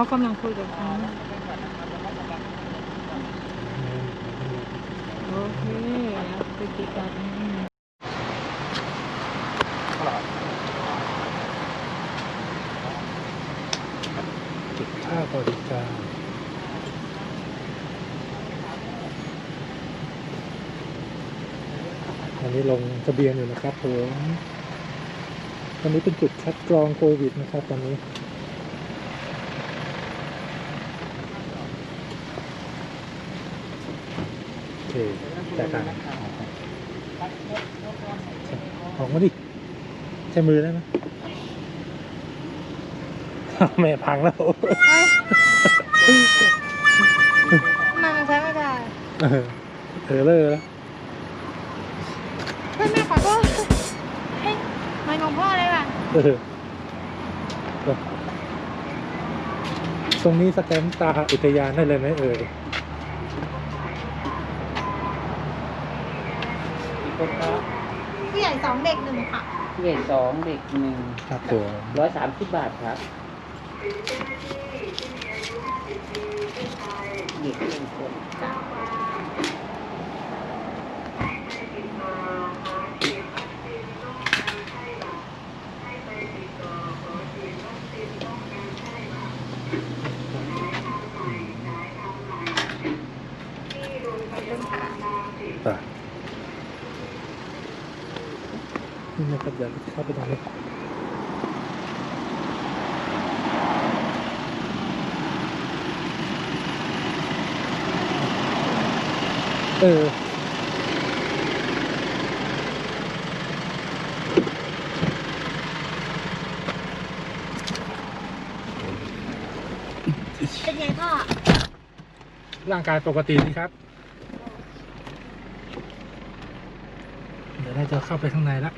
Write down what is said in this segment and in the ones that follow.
เขากำลังคุยกับเขาโอเคไปติดต่อกันจุดค่าบริการอันนี้ลงทะเบียนอยู่นะครับผมตอนนี้เป็นจุดคัดกรองโควิดนะครับตอนนี้ โอเคแต่กันออกมาดิ ใช้มือได้ไหมแม่พังแล้วเฮ้ยทำไมมันใช้ไม่ได้ เออเออเลยแล้วเฮ้ยแม่ขอโทษเฮ้ยมันของพ่อเลยว่ะเออตรงนี้สแกนตาอุทยานได้เลยไหมเอ่ย คนครับผู้ใหญ่สองเด็กหนึ่งค่ะ ผู้ใหญ่สองเด็กหนึ่งครับผมร้อยสามสิบบาทครับเด็กหนึ่งคนไป เข้าไปตรงนี้เออเป็นไงพ่อร่างกายปกติดีครับ เดี๋ยวเราจะเข้าไปข้างในละ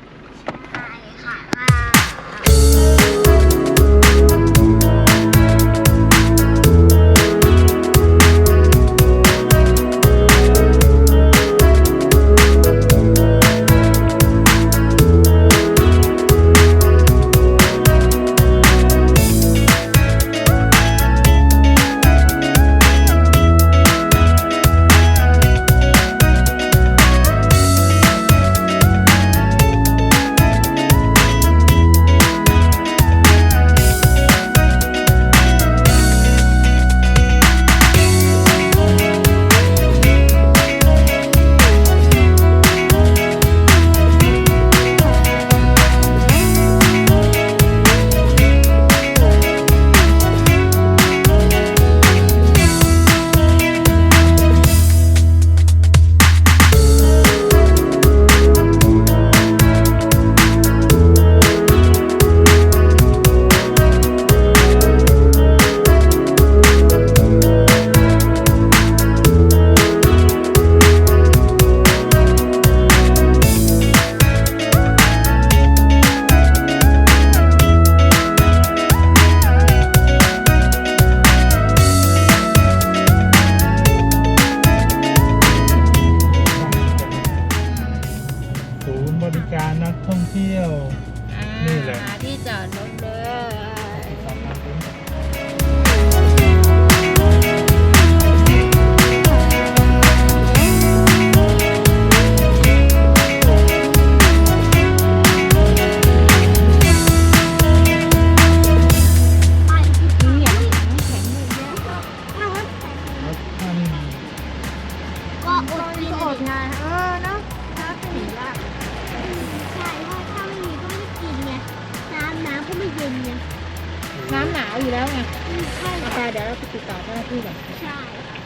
ดต่อเจ้าหน้าที่ก่อน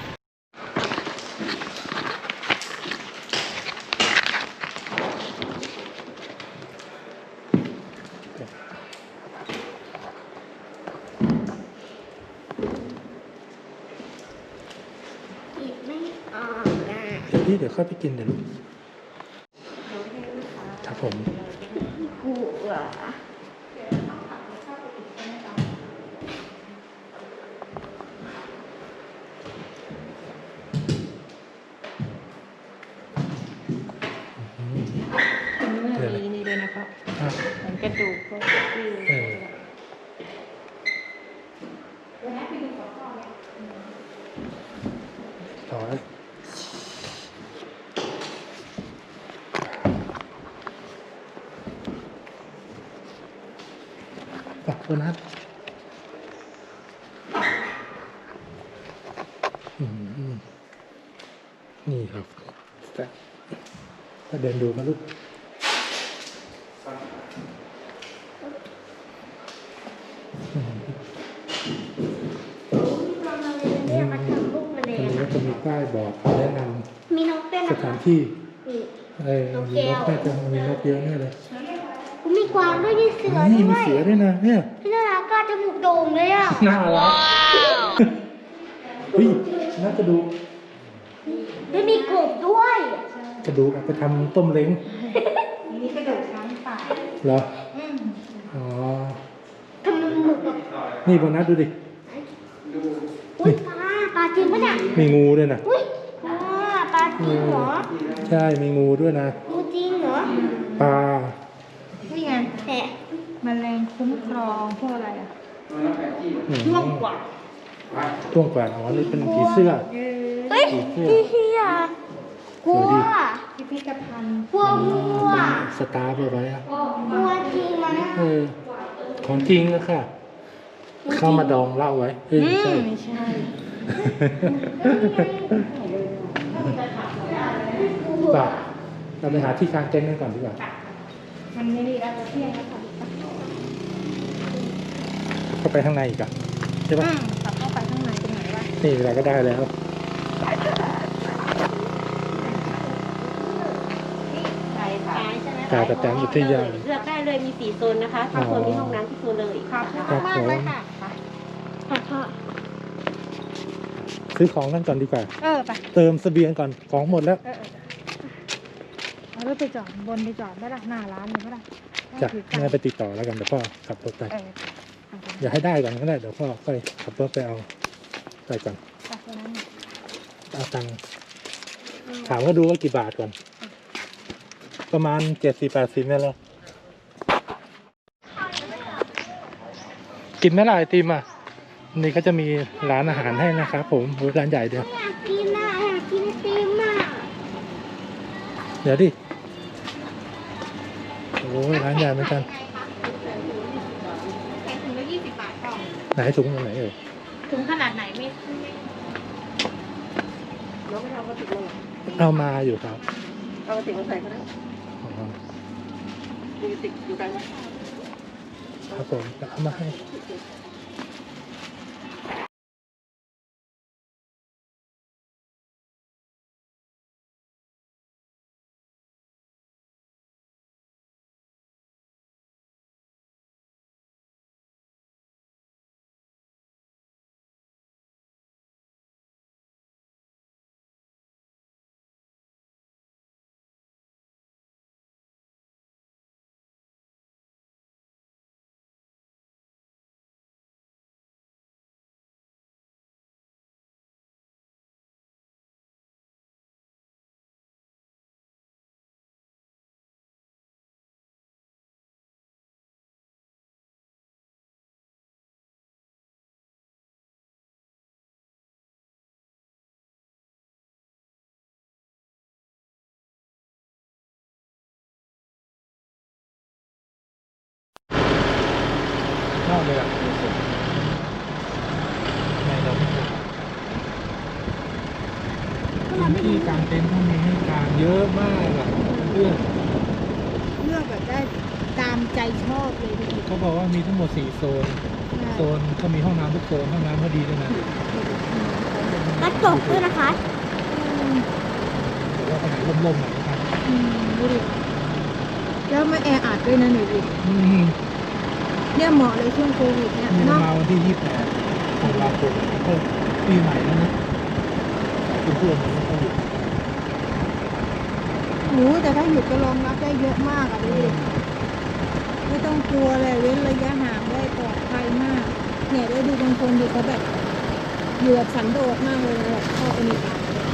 ใช่อีกไม่ออกอะ เดี๋ยวพี่เดี๋ยวค่อยไปกินเดี๋ยวลูก เออ นี่ด้มีวยเสือด้วยนะเนี่ยพี่น่ารักก็จมูกโด่งเลยอะน่ารักเฮ้ยน่ากระดูกแล้วมีกบด้วย กระดูกเอาไปทำต้มเล้งนี่กระดูกช้างป่าเหรออืมอ๋อทำมันหมึกแบบนี่โบนัสดูดิอุ้ยปลาปลาจริงปะเนี่ยมีงูด้วยนะอุ้ยปลาปลาจริงเหรอใช่มีงูด้วยนะงูจริงเหรอปลานี่ไงแต่ แมลงคุ้มครองพวกอะไรอะอืมช่วงกว่าช่วงกว่าอ๋อนี่เป็นผีเสื้อเออเฮ้ยพี่เฮียกลัวสวยดิพิพิธภัณฑ์กลัวงูอะสตาร์ไปไว้อะกลัวจริงมั้ยเออของจริงนะค่ะ เข้ามาดองเหล่าไว้เอออืใช่มไม่ใช่ป่ะเราไปหาที่กางเต็นท์กันก่อนดีกว่ามันไม่ดีแล้วจะเที่ยงแล้วค่ะ เข้าไปข้างในอีกอะใช่ปะอืมกลับเข้าไปข้างในตรงไหนวะนี่เราก็ได้แล้วใช่ค่ะตายใช่ไหมกาประแตนอุทยานเลือกได้เลยมีสี่โซนนะคะทุกโซนมีห้องน้ำที่โซนเลยขอบคุณครับมากเลยค่ะไปขอโทษซื้อของกันก่อนดีกว่า เออไปเติมเสบียงก่อนของหมดแล้ว เออเออเอารถไปจอดบนไปจอดได้ละหน้าร้านเลยก็ได้จ้ะถือแม่ไปติดต่อแล้วกันเดี๋ยวพ่อขับรถไป เออเอาไปอย่าให้ได้ก่อนก็ได้เดี๋ยวพ่อค่อยขับรถไปเอาไปก่อนไปตรงนั้นน่ะเอาตังค์ถามก็ดูว่ากี่บาทก่อน ประมาณเจ็ดสิบแปดสิบนี่แหละกินไหมล่ะไอติมอะ นี่เขาจะมีร้านอาหารให้นะครับผมโอ้ยร้านใหญ่เดียวอยากกินอะอยากกินไอติมอะเดี๋ยวดิโอ้ยร้านใหญ่เหมือนกัน แค่ถุงละยี่สิบบาทก่อน ไหนถุงอันไหนเอ่ยถุงขนาดไหนไม่เราไม่เอากระติกมาหรอกเอามาอยู่ครับเอากระติกมาใส่ก็ได้อ๋อมีกระติกอยู่กันครับผมจะเอามาให้ เต็นท์เขามีให้กลางเยอะมากอะเพื่อนเลือกแบบได้ตามใจชอบเลยดีเขาบอกว่ามีทั้งหมดสี่โซน โซนเขามีห้องน้ำทุกโซนห้องน้ำเขาดีด้วยนะกระจกด้วยนะคะแต่ว่าขนาดร่มๆหน่อยนะครับอืมดูดิแล้วไม่แออัดด้วยนะหนูดิอืมเนี่ยเหมาะเลยช่วงโควิดเนี่ยนี่เนาะมาวันที่ยี่สิบแปดธันวาคมก็ปีใหม่แล้วนะเพื่อนๆมันก็อยู่ หนูแต่ถ้าหยุดก็รองรับได้เยอะมากอะดูดิไม่ต้องกลัวเลยเว้นระยะห่างได้ปลอดภัยมาก เนี่ยได้ดูบางคนดูเขาแบบอยู่แบบสันโดษมากเลยแบบเข้าไปในป่าเลย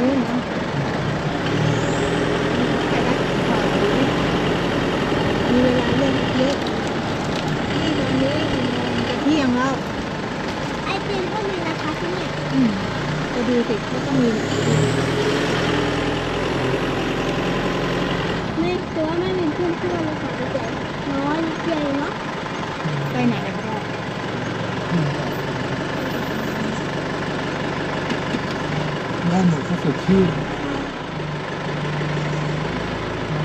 นี่นะมีเวลาเล่นเยอะ งแล้ว ไอติมก็มีนะคะที่เนี่ย อืมไปดูสิเขาก็มี ไม่ตัวไม่มีเพื่อนเพื่อนเลยค่ะเด็กน้อยนิดเดียวเองเนาะ ไปไหนกันก็ได้ ด้านหนูก็สดชื่น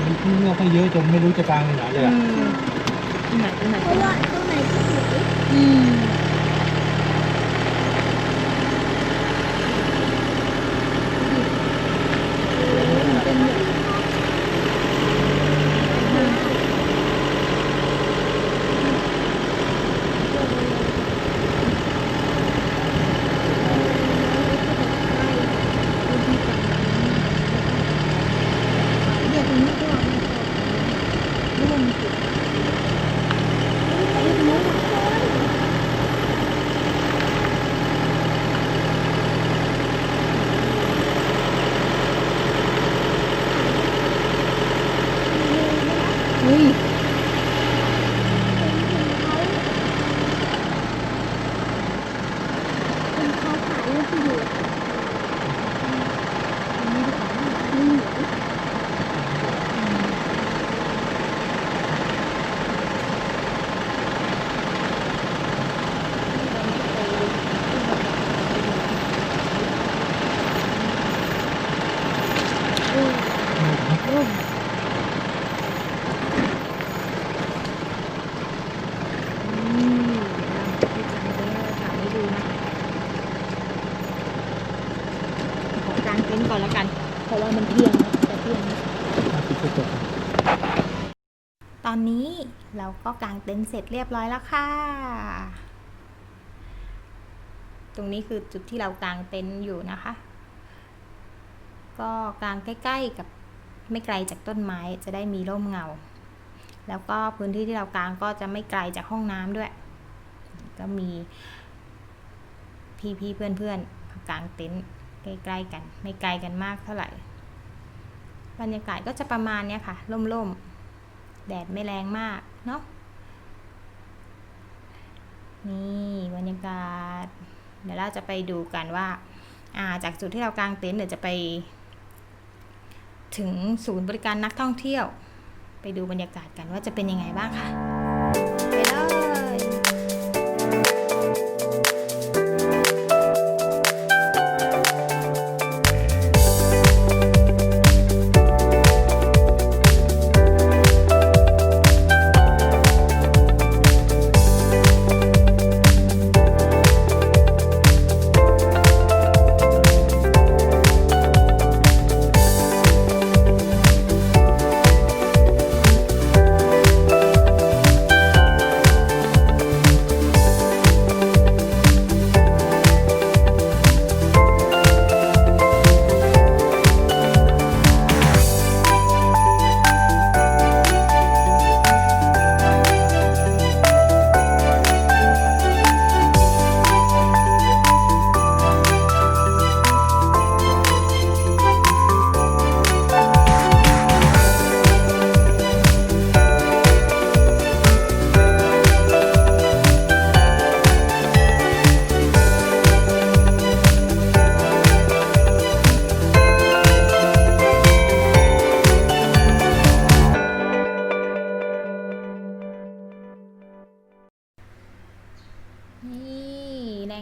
มีที่เลือกให้เยอะจนไม่รู้จะกางไปไหนเลยอือะมที่ไหนที่ไหน เพราะว่าตรงไหนก็สวย อืมเป็นแบบเดี๋ยวตรงนี้ก็วางไม่ต้องมีจุด เฮ้ย เป็นเขาขายรูปที่อยู่ อันนี้ดีกว่า อืม โอ้ยอืมดีจังเลยถ่ายให้ดูนะ ขอกางเต็นท์ก่อนแล้วกัน เพราะว่ามันเที่ยงแล้วจะเที่ยงแล้ว ปิดกระจก ตอนนี้เราก็กาง เต็นท์เสร็จเรียบร้อยแล้วค่ะ ตรงนี้คือจุดที่เรากางเต็นท์อยู่นะคะ ก็กางใกล้ๆกับไม่ไกลจากต้นไม้จะได้มีร่มเงา แล้วก็พื้นที่ที่เรากางก็จะไม่ไกลจากห้องน้ำด้วย ก็มีพี่ๆเพื่อนๆกางเต็นท์ใกล้ๆกัน ไม่ไกลกันมากเท่าไหร่ บรรยากาศก็จะประมาณเนี้ยค่ะ ร่มๆ แดดไม่แรงมากเนาะ นี่บรรยากาศ เดี๋ยวเราจะไปดูกันว่าาจากจุดที่เรากางเต็นท์เดี๋ยวจะไป ถึงศูนย์บริการนักท่องเที่ยว ไปดูบรรยากาศกันว่าจะเป็นยังไงบ้างค่ะ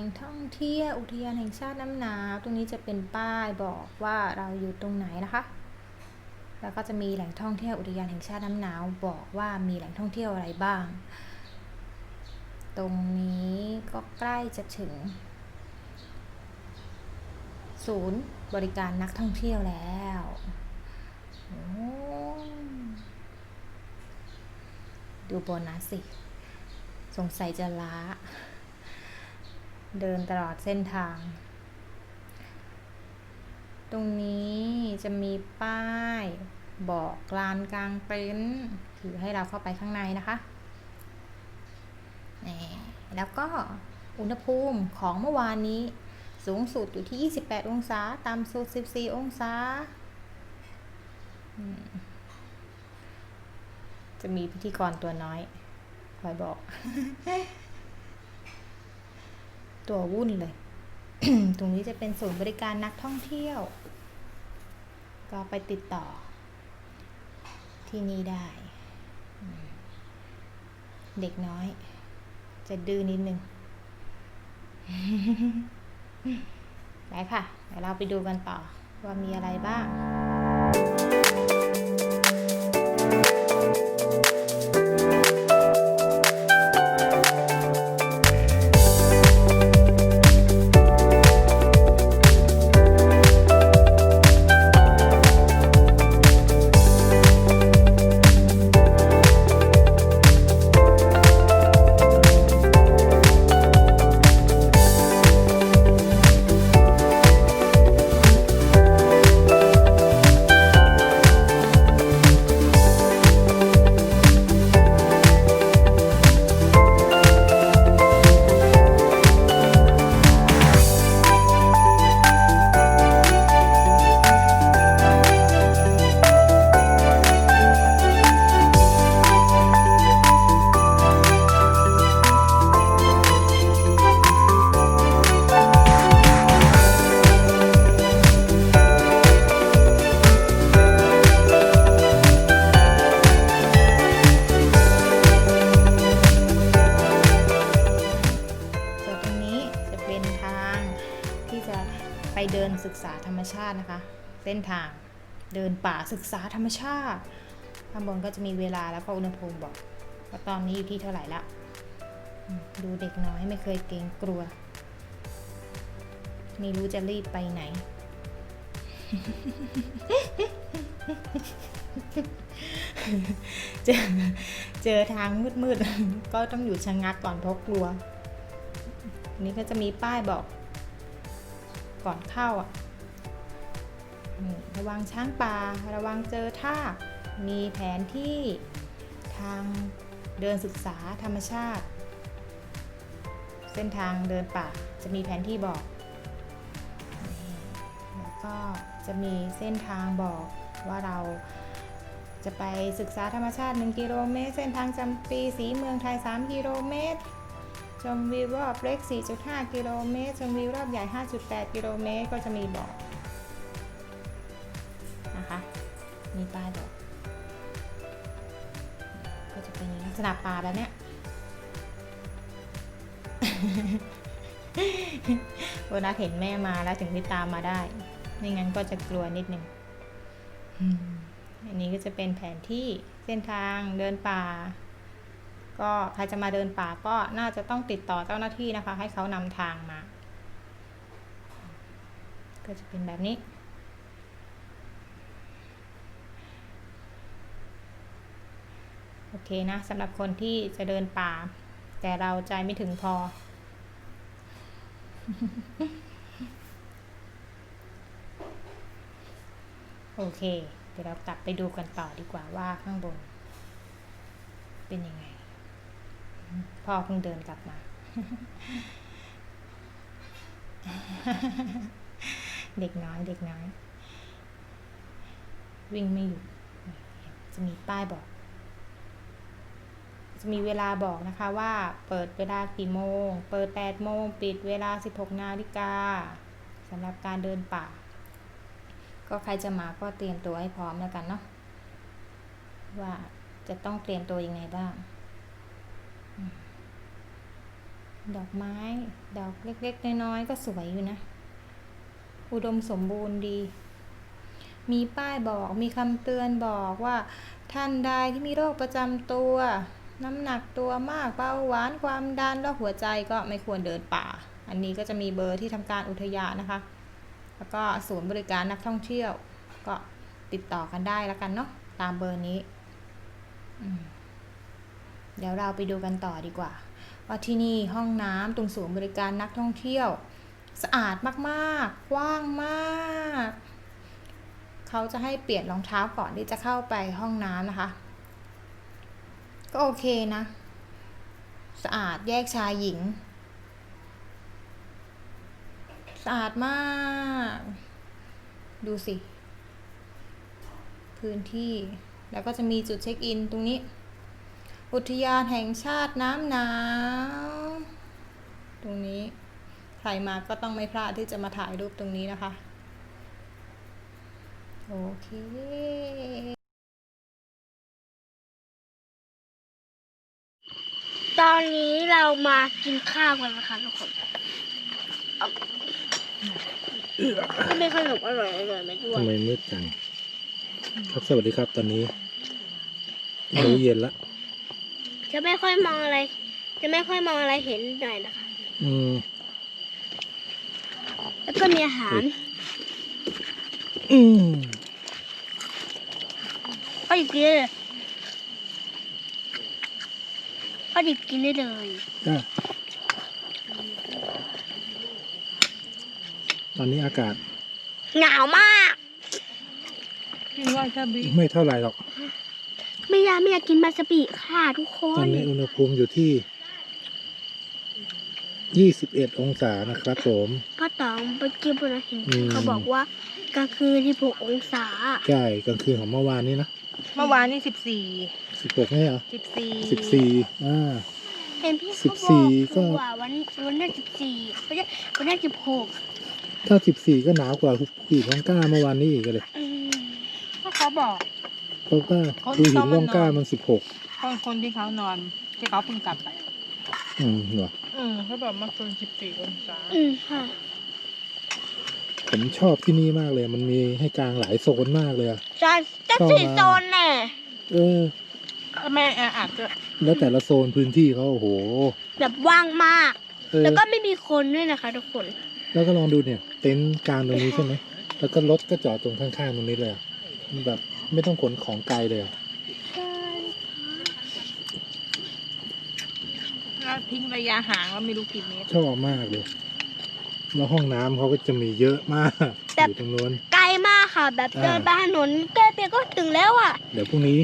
งท่องเที่ยวอุทยานแห่งชาติน้ำหนาวตรงนี้จะเป็นป้ายบอกว่าเราอยู่ตรงไหนนะคะ แล้วก็จะมีแหล่งท่องเที่ยวอุทยานแห่งชาติน้ำหนาวบอกว่ามีแหล่งท่องเที่ยวอะไรบ้าง ตรงนี้ก็ใกล้จะถึง ศูนย์บริการนักท่องเที่ยวแล้วดูโบนัสสิ สงสัยจะล้า เดินตลอดเส้นทาง ตรงนี้จะมีป้ายบอกลานกลางเต็นท์คือให้เราเข้าไปข้างในนะคะนี่แล้วก็อุณหภูมิของเมื่อวานนี้สูงสุดอยู่ที่ 28 องศา ต่ำสุด 14 องศา จะมีพิธีกรตัวน้อย คอยบอก ตัววุ่นเลย ตรงนี้จะเป็นศูนย์บริการนักท่องเที่ยว ก็ไปติดต่อ ที่นี่ได้ เด็กน้อย จะดื้อนิดนึง ไปค่ะ เดี๋ยวเราไปดูกันต่อว่ามีอะไรบ้าง ศึกษาธรรมชาติข้างบนก็จะมีเวลาแล้วก็อุณหภูมิบอกว่าตอนนี้อยู่ที่เท่าไหร่ละ ดูเด็กน้อยไม่เคยเกรงกลัว ไม่รู้จะรีบไปไหน เจอเจอทางมืดๆ ก็ต้องอยู่ชะงักก่อนเพราะกลัวนนี้ก็จะมีป้ายบอกก่อนเข้าอะ ระวังช้างป่า ระวังเจอท่ามีแผนที่ทางเดินศึกษาธรรมชาติ เส้นทางเดินป่าจะมีแผนที่บอก แล้วก็จะมีเส้นทางบอกว่าเราจะไปศึกษาธรรมชาติ 1 กิโลเมตร เส้นทางจำปีสีเมืองไทย 3 กิโลเมตร ชมวิวรอบเล็ก 4.5 กิโลเมตร ชมวิวรอบใหญ่ 5.8 กิโลเมตร ก็จะมีบอก มีป้ายบอกก็จะเป็นลักษณะป่าแบบเนี้ยโบนัสเห็นแม่มาแล้วถึงได้ตามมาได้ ไม่งั้นก็จะกลัวนิดนึงอันนี้ก็จะเป็นแผนที่เส้นทางเดินป่า ก็ใครจะมาเดินป่าก็น่าจะต้องติดต่อเจ้าหน้าที่นะคะ ให้เขานำทางมา ก็จะเป็นแบบนี้ โอ เคนะสำหรับคนที่จะเดินป่า แต่เราใจไม่ถึงพอ โอเค เดี๋ยวเรากลับไปดูกันต่อดีกว่าว่าข้างบน เป็นยังไง พ่อเพิ่งเดินกลับมา เด็กน้อยเด็กน้อย วิ่งไม่หยุดจะมีป้ายบอก จะมีเวลาบอกนะคะว่าเปิดเวลากี่โมง เปิด 8 โมง ปิดเวลา 16 นาฬิกาสำหรับการเดินป่า ก็ใครจะมาก็เตรียมตัวให้พร้อมแล้วกันเนาะว่าจะต้องเตรียมตัวยังไงบ้าง ดอกไม้ ดอกเล็กๆ น้อยๆ ก็สวยอยู่นะ อุดมสมบูรณ์ดี มีป้ายบอก มีคำเตือนบอกว่าท่านใดที่มีโรคประจำตัว น้ำหนักตัวมากเบาหวานความดันและหัวใจก็ไม่ควรเดินป่า อันนี้ก็จะมีเบอร์ที่ทำการอุทยานนะคะ แล้วก็ศูนย์บริการนักท่องเที่ยว ก็ติดต่อกันได้แล้วกันเนาะตามเบอร์นี้ เดี๋ยวเราไปดูกันต่อดีกว่า ว่าที่นี่ห้องน้ำตรงศูนย์บริการนักท่องเที่ยว สะอาดมากๆ กว้างมาก เขาจะให้เปลี่ยนรองเท้าก่อนที่จะเข้าไปห้องน้ำนะคะ ก็โอเคนะ สะอาดแยกชายหญิง สะอาดมาก ดูสิ พื้นที่แล้วก็จะมีจุดเช็คอินตรงนี้ อุทยานแห่งชาติน้ำหนาว ตรงนี้ใครมาก็ต้องไม่พลาดที่จะมาถ่ายรูปตรงนี้นะคะ โอเค ตอนนี้เรามากินข้าวกันนะคะทุกคนที่เป็นขนมอร่อยอร่อยไหมด้วทำยไมมืดจัง ครับสวัสดีครับตอนนี้มื้อเย็นละจะไม่ค่อยมองอะไร จะไม่ค่อยมองอะไรเห็นหน่อยนะคะ อืม แล้วก็มีอาหาร อืมก็หยิบกินได้เลยก็หยิบกินได้เลยอะตอนนี้อากาศ หนาวมากกินว่าชาบีไม่เท่าไหร่หรอก ไม่อยากไม่อยากกินมาสบิค่ะทุกคตอนนนี้อุณหภูมิอยู่ที่ 21 องศานะครับผม พ่อตองไปกินบนอาหารอืม เขาบอกว่ากลางคืนที่หกองศา ใช่กลางคืนของเมื่อวานนี้นะ เมื่อวานนี่สิบ สี่16นี่เหรอสิบสี่14อ่า เห็นพี่สิเขาบบสี่อกก็ว่าวันวันนั้นสิบสี่วันนี้วันนั้นสิบหกถ้า14ก็หนาวกว่าผู้หญิงล่องกล้าเมื่อวานนี้อีกเลยอืมก็เขาบอก เพราะว่าคนผู้หญิต้องงล่องกล้ามันนอนมัน16คนคนที่เขานอนที่เขาเพิ่งกลับไปอืมเหรออืมเขาบอกเมื่อคืนสิบสี่องศาอืมค่ะ ผมชอบที่นี่มากเลย มันมีให้กลางหลายโซนมากเลยอะ จะจะชอบสี่มากโซนแน่เออ แม่แออัดด้วยแล้วแต่ละโซนพื้นที่เขาโอ้โห แบบว่างมาก เออ แล้วก็ไม่มีคนด้วยนะคะ ทุกคน แล้วก็ลองดูเนี่ย เต็นท์กลางตรงนี้ใช่ไหม แล้วก็รถก็จอดตรงข้างๆตรงนี้เลยอะมันแบบไม่ต้องขนของไกลเลยอะใช่แล้วทิ้งระยะห่างแล้วไม่รู้กี่เมตรชอบมากเลย แล้วห้องน้ำเขาก็จะมีเยอะมาก อยู่ตรงนู้น ไกลมากค่ะ แบบอ่าเดินไปถนนแก้เปียก็ถึงแล้วอะ เดี๋ยวพรุ่งนี้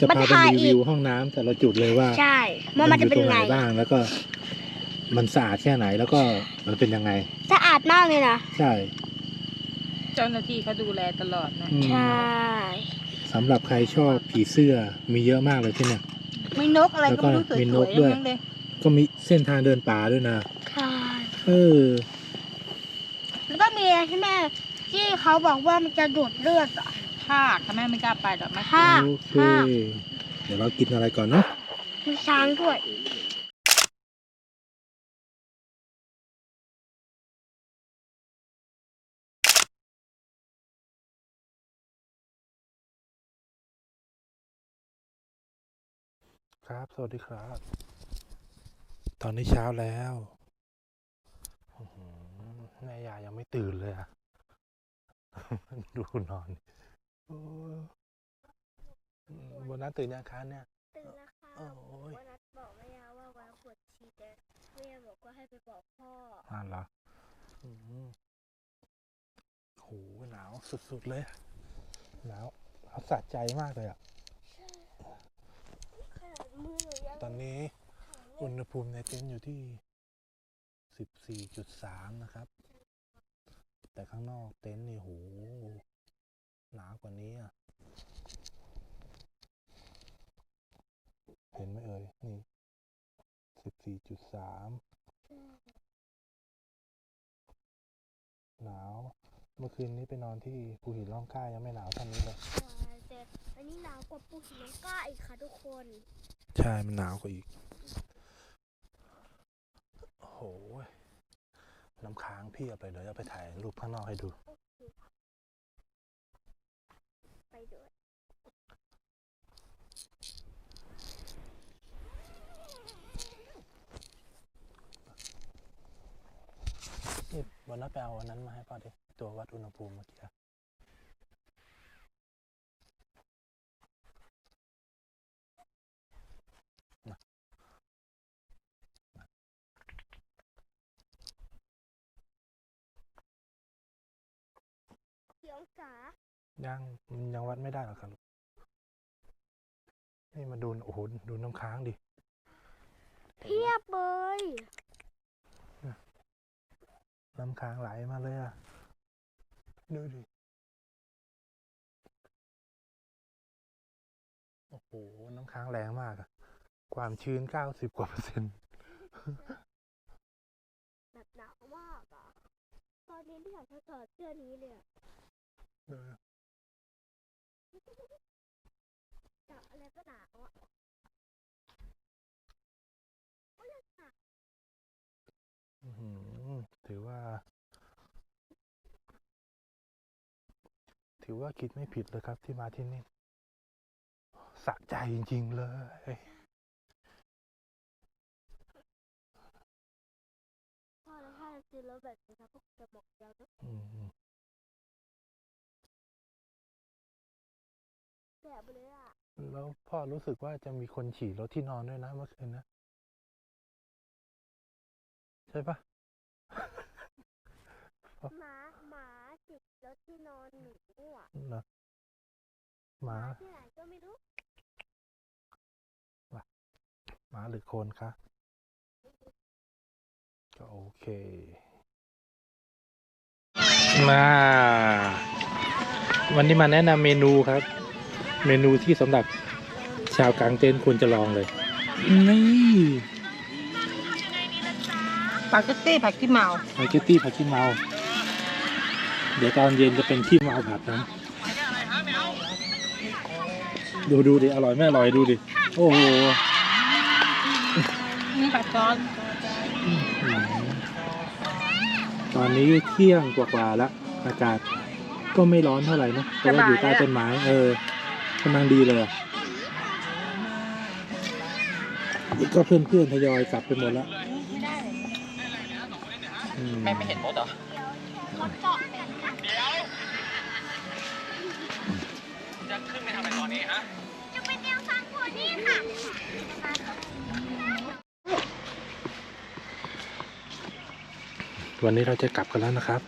จะมาพาไปถ่ายรีอีกวิวห้องน้ำแต่ละจุดเลยว่า ใช่ว่ามันอจะยู่เป็ตนรงไหนไงบ้างแล้วก็ มันสะอาดแค่ไหนแล้วก็มันเป็นยังไง สะอาดมากเลยนะใช่ เจ้าหน้าที่เขาดูแลตลอดนะอืมใช่สำหรับใครชอบผีเสื้อมีเยอะมากเลยที่เนี่ยมีนกอะไรก็ไม่รู้สแล้วก็มีนวกยๆด้วยทั้งนั้นเลยก็มีเส้นทางเดินป่าด้วยนะใช่เออแล้วก็มีอะไรที่แม่ที่เขาบอกว่ามันจะดูดเลือดอะ ภาคถ้าแม่ไม่กล้าไปหรอกแม่ภาคโอเคภาคเดี๋ยวเรากินอะไรก่อนเนาะ มีช้างด้วย ครับ สวัสดีครับ ตอนนี้เช้าแล้วอื้อหือแม่ยายยังไม่ตื่นเลยอะ ดูนอนโอ้ยอืม วันนั้นตื่นยังคะเนี่ย ตื่นแล้วค่ะโอ้ยวันนัดบอกแม่ยาว่าวันปวดฉี่แต่แม่ยาบอกว่าให้ไปบอกพ่ออ่านเหรออืมโหหนาวสุดๆเลย หนาวเอาสะใจมากเลยอะขนาดมือหนูยังตอนนี้อุณหภูมิในเต็นท์อยู่ที่ 14.3 นะครับ แต่ข้างนอกเต็นท์นี่โห หนาวกว่านี้อะ เห็นไหมเอ่ย นี่14.3หนาว เมื่อคืนนี้ไปนอนที่ภูหินร่องกล้ายังไม่หนาวเท่านี้เลยแต่อันนี้หนาวกว่าปูหินก้าอีกค่ะทุกคน ใช่ มันหนาวกว่าอีก โอ้โหน้ำค้างเพียบเลยเดี๋ยวจะไปถ่ายรูปข้างนอกให้ดู ไปด้วย นี่ วันนั้นไปเอาอันนั้นมาให้พ่อดิตัววัดอุณหภูมิเมื่อกี้กี่องศายังมันยังวัดไม่ได้หรอกครับนี่มาดู โอ้โห ดูน้ำค้างดิ เพียบเลย น้ำค้างไหลมาเลยอะ ดูดิ โอ้โห น้ำค้างแรงมากอะความชื้นเก้าสิบกว่าเปอร์เซ็นต์แบบหนาวมอนนี้ไม่อยากจะถอดเสื้อนี้เลยอะจับอะไรก็หนาวอะอื้อหือ ถือว่า ถือว่าคิดไม่ผิดเลยครับที่มาที่นี่สะใจจริง ๆ เลย พ่อแล้วถ้าเราซื้อรถแบบนี้นะพวกจะบอกเราด้วยอืมแสบเลยอะแล้วพ่อรู้สึกว่าจะมีคนฉี่รถที่นอนด้วยนะเมื่อคืนนะ ใช่ปะ หมาหมาจิ กแล้วที่นอนหนูอะเหรอหมาที่ไหนก็ไม่รู้หมาหรือคนคะก็โอเค มา วันนี้มาแนะนำเมนูครับ เมนูที่สำหรับชาวกลางเต็นท์ควรจะลองเลย นี่ปาเกตตี้ผักขี้เมาสปาเกตตี้ผัดขี้เมา เดี๋ยวตอนเย็นจะเป็นขี้เมาผัดนะ ดูดูดิ อร่อยไม่อร่อยดูดิ โอ้โหนี่ผัดซอสอืมตอนนี้เที่ยงกว่าๆแล้วอากาศก็ไม่ร้อนเท่าไหร่นะเพราะว่าอยู่ใต้ต้นไม้ เออกำลังดีเลยอะก็เพื่อนๆทยอยกลับไปหมดแล้วอืมไม่ไม่เห็นรถเหรอ จะไปเตียงฟังหัวนี่ค่ะ วันนี้เราจะกลับกันแล้วนะครับ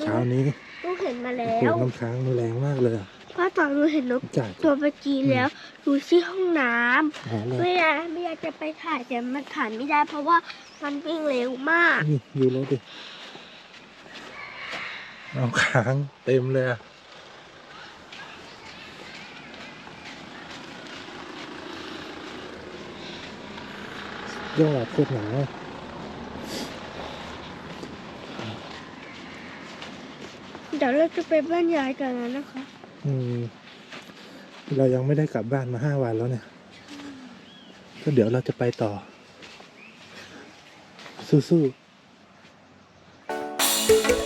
เช้านี้ลูกเห็นมาแล้โอ้วโหน้ำค้างมันแรงมากเลยอะเพราะตอนลูกเห็นนกจ่ายตัวเมื่อกี้แล้วดูที่ห้องน้หาเลำยไม่อยากไม่อยากจะไปถ่ายแต่มันถ่ายไม่ได้ เพราะว่ามันวิ่งเร็วมาก นี่อยู่รถดิน้ำค้างเต็มเลยอะ ยอดโคตรหนาวเดี๋ยวเราจะไปบ้านยายกันแล้วนะคะ อืม เรายังไม่ได้กลับบ้านมาห้าวันแล้วเนี่ย ก็เดี๋ยวเราจะไปต่อ สู้ๆ